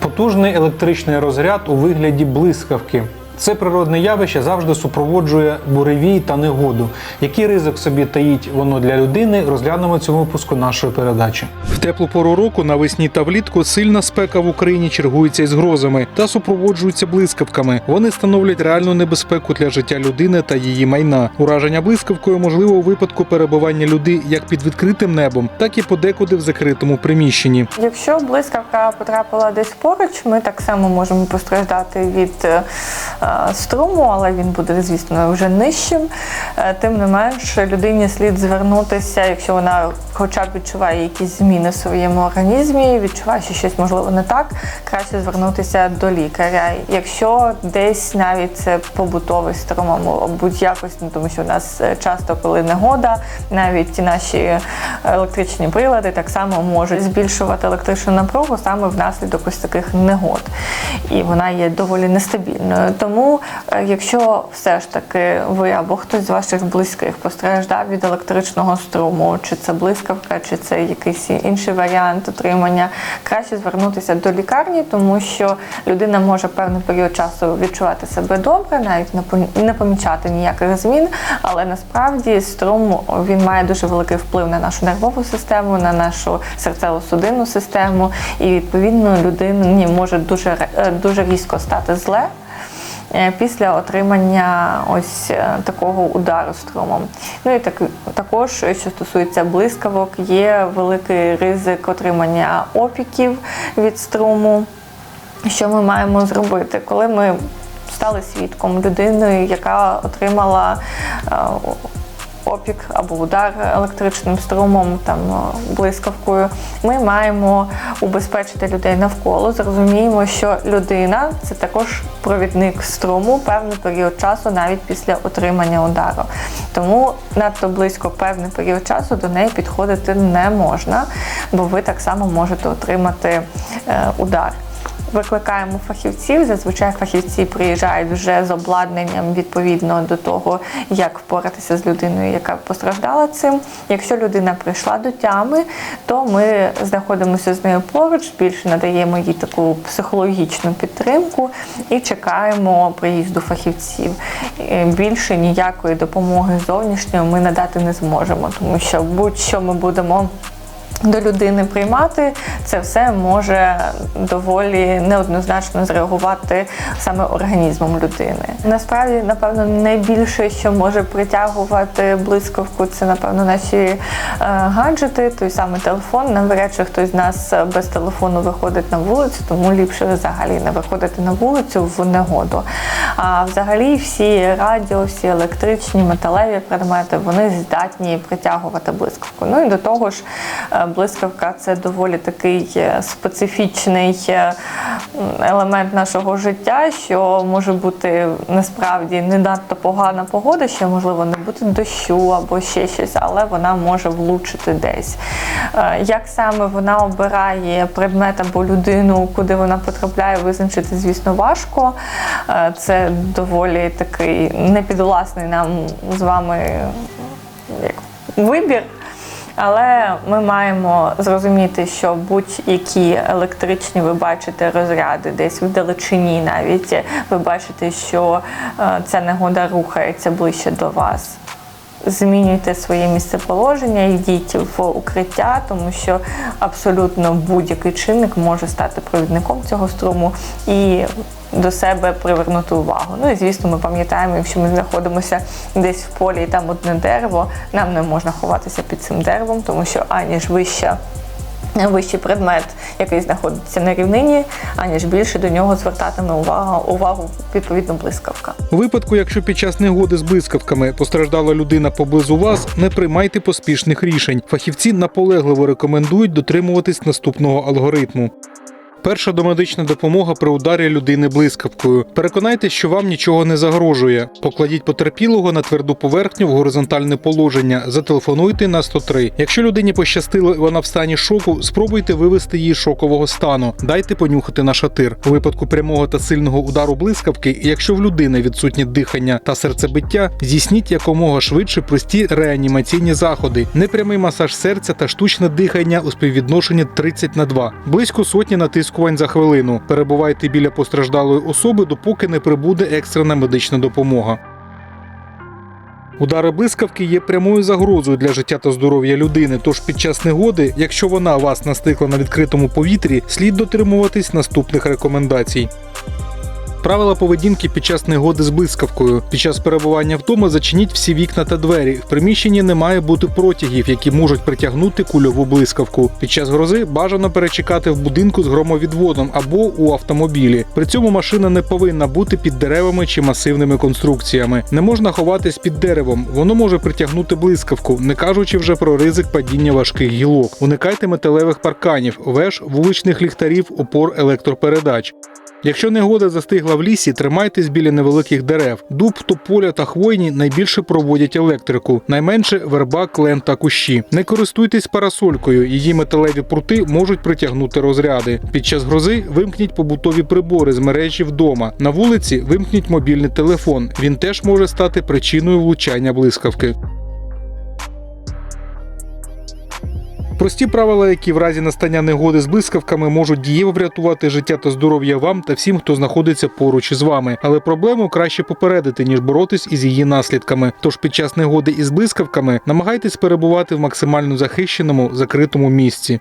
Потужний електричний розряд у вигляді блискавки. Це природне явище завжди супроводжує буревій та негоду. Який ризик собі таїть воно для людини, розглянемо в цьому випуску нашої передачі. В теплу пору року навесні та влітку сильна спека в Україні чергується із грозами та супроводжуються блискавками. Вони становлять реальну небезпеку для життя людини та її майна. Ураження блискавкою можливо у випадку перебування люди як під відкритим небом, так і подекуди в закритому приміщенні. Якщо блискавка потрапила десь поруч, ми так само можемо постраждати від е, струму, але він буде, звісно, вже нижчим. Е, Тим не менш, людині слід звернутися, якщо вона хоча б відчуває якісь зміни в своєму організмі, відчуває, що щось можливо не так, краще звернутися до лікаря. Якщо десь навіть це побутовий струм, або будь-якось, ну, тому що у нас е, часто, коли негода, навіть ті наші електричні прилади так само можуть збільшувати електричну напругу саме внаслідок ось таких негод. І вона є доволі нестабільною. Тому, е, якщо все ж таки ви або хтось з ваших близьких постраждав від електричного струму, чи це блискавка, чи це якийсь інший варіант отримання, краще звернутися до лікарні, тому що людина може певний період часу відчувати себе добре, навіть не пом- не помічати ніяких змін, але насправді струм він має дуже великий вплив на нашу нервову систему, на нашу серцево-судинну систему, і відповідно людині може дуже е, дуже різко стати зле. Е, Після отримання ось е, такого удару струмом. Ну і так, також, що стосується блискавок, є великий ризик отримання опіків від струму. Що ми маємо зробити, коли ми стали свідком людиною, яка отримала е, опік або удар електричним струмом, там блискавкою, ми маємо убезпечити людей навколо. Зрозуміємо, що людина це також провідник струму певний період часу, навіть після отримання удару. Тому надто близько певний період часу до неї підходити не можна, бо ви так само можете отримати е, удар. Викликаємо фахівців. Зазвичай фахівці приїжджають вже з обладнанням відповідно до того, як впоратися з людиною, яка постраждала цим. Якщо людина прийшла до тями, то ми знаходимося з нею поруч, більше надаємо їй таку психологічну підтримку і чекаємо приїзду фахівців. Е, Більше ніякої допомоги зовнішньої ми надати не зможемо, тому що будь-що ми будемо до людини приймати, це все може доволі неоднозначно зреагувати саме організмом людини. Насправді, напевно, найбільше, що може притягувати блискавку, це напевно наші е, гаджети, той самий телефон. Навряд чи хтось з нас без телефону виходить на вулицю, тому ліпше взагалі не виходити на вулицю в негоду. А взагалі всі радіо, всі електричні, металеві предмети, вони здатні притягувати блискавку. Ну і до того ж, е, блискавка це доволі такий е, специфічний е, елемент нашого життя, що може бути насправді не надто погана погода, ще можливо не бути дощу або ще щось, але вона може влучити десь. Як саме вона обирає предмет або людину, куди вона потрапляє, визначити, звісно, важко. Е, Це доволі такий непідвласний нам з вами вибір. Але ми маємо зрозуміти, що будь-які електричні ви бачите розряди десь в далечині, навіть ви бачите, що е, ця негода рухається ближче до вас. Змінюйте своє місцеположення, йдіть в укриття, тому що абсолютно будь-який чинник може стати провідником цього струму і до себе привернути увагу. Ну і звісно, ми пам'ятаємо, якщо ми знаходимося десь в полі і там одне дерево, нам не можна ховатися під цим деревом, тому що аніж вища. Вищий предмет, який знаходиться на рівнині, аніж більше до нього звертатиме увагу, увагу відповідно блискавка. У випадку, якщо під час негоди з блискавками постраждала людина поблизу вас, не приймайте поспішних рішень. Фахівці наполегливо рекомендують дотримуватись наступного алгоритму. Перша домедична допомога при ударі людини блискавкою. Переконайтесь, що вам нічого не загрожує. Покладіть потерпілого на тверду поверхню в горизонтальне положення. Зателефонуйте на 103. Якщо людині пощастило, і вона в стані шоку, спробуйте вивести її з шокового стану. Дайте понюхати на шатир. У випадку прямого та сильного удару блискавки, якщо в людини відсутнє дихання та серцебиття, здійсніть якомога швидше прості реанімаційні заходи, непрямий масаж серця та штучне дихання у співвідношенні 30 на 2. Близько сотні натискування потріскувань за хвилину. Перебувайте біля постраждалої особи, допоки не прибуде екстрена медична допомога. Удари блискавки є прямою загрозою для життя та здоров'я людини. Тож під час негоди, якщо вона вас настигла на відкритому повітрі, слід дотримуватись наступних рекомендацій. Правила поведінки під час негоди з блискавкою. Під час перебування вдома зачиніть всі вікна та двері. В приміщенні не має бути протягів, які можуть притягнути кульову блискавку. Під час грози бажано перечекати в будинку з громовідводом або у автомобілі. При цьому машина не повинна бути під деревами чи масивними конструкціями. Не можна ховатись під деревом, воно може притягнути блискавку, не кажучи вже про ризик падіння важких гілок. Уникайте металевих парканів, веж, вуличних ліхтарів, опор електропередач. Якщо негода застигла в лісі, тримайтесь біля невеликих дерев. Дуб, тополя та хвойні найбільше проводять електрику, найменше верба, клен та кущі. Не користуйтесь парасолькою, її металеві прути можуть притягнути розряди. Під час грози вимкніть побутові прибори з мережі вдома. На вулиці вимкніть мобільний телефон. Він теж може стати причиною влучання блискавки. Прості правила, які в разі настання негоди з блискавками можуть дієво врятувати життя та здоров'я вам та всім, хто знаходиться поруч із вами. Але проблему краще попередити, ніж боротись із її наслідками. Тож під час негоди із блискавками намагайтесь перебувати в максимально захищеному закритому місці.